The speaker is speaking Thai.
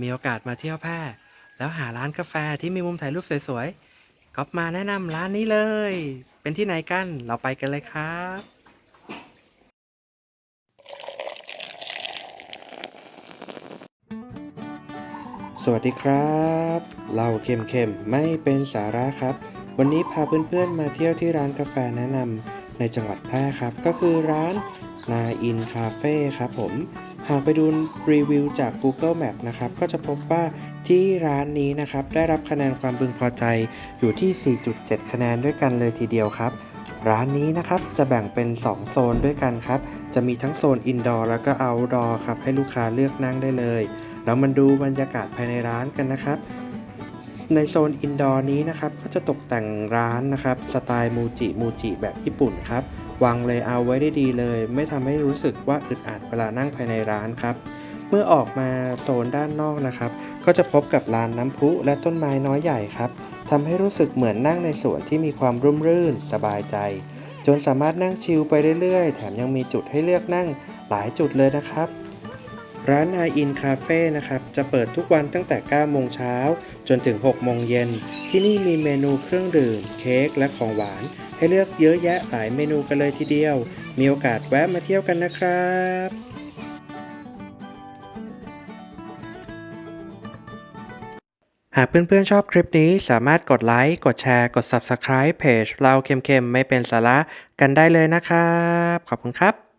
มีโอกาสมาเที่ยวแพร่ แล้วหาร้านกาแฟที่มีมุมถ่ายรูปสวยๆก๊อฟมาแนะนำร้านนี้เลย เป็นที่ไหนกัน เราไปกันเลยครับสวัสดีครับเหล่าเค็มๆไม่เป็นสาระครับ วันนี้พาเพื่อนๆมาเที่ยวที่ร้านกาแฟแนะนำในจังหวัดแพร่ครับ ก็คือร้านนาอินคาเฟ่ครับผม หากไปดูรีวิวจาก Google Map นะครับ ก็จะพบว่าที่ร้านนี้นะครับ ได้รับคะแนนความพึงพอใจอยู่ที่ 4.7 คะแนนด้วยกันเลยทีเดียวครับ ร้านนี้นะครับจะแบ่งเป็น 2 โซนด้วยกันครับ จะมีทั้งโซนอินดอร์แล้วก็เอาท์ดอร์ครับ ให้ลูกค้าเลือกนั่งได้เลยเรามาดูบรรยากาศภายในร้านกันนะครับ ในโซนอินดอร์นี้นะครับก็จะตกแต่งร้านนะครับสไตล์มูจิมูจิแบบญี่ปุ่นครับวางเลยเอาไว้ได้ดีเลย ไม่ทำให้รู้สึกว่าอึดอัดเวลานั่งภายในร้านครับเมื่อออกมาโซนด้านนอกนะครับ ก็จะพบกับลานน้ำพุและต้นไม้น้อยใหญ่ครับทำให้รู้สึกเหมือนนั่งในสวนที่มีความร่มรื่นสบายใจ จนสามารถนั่งชิลไปเรื่อยๆ แถมยังมีจุดให้เลือกนั่งหลายจุดเลยนะครับ ร้านนายอินคาเฟ่นะครับ จะเปิดทุกวันตั้งแต่ 9 โมงเช้า จนถึง 6 โมงเย็น ที่นี่มีเมนูเครื่องดื่ม เค้กและของหวาน ให้เลือกเยอะแยะหลายเมนูกันเลยทีเดียว มีโอกาสแวะมาเที่ยวกันนะครับหากเพื่อนๆชอบคลิปนี้สามารถกดไลค์ กดแชร์ กด Subscribe เพจเราเค็มๆ ไม่เป็นสาระกันได้เลยนะครับ ขอบคุณครับ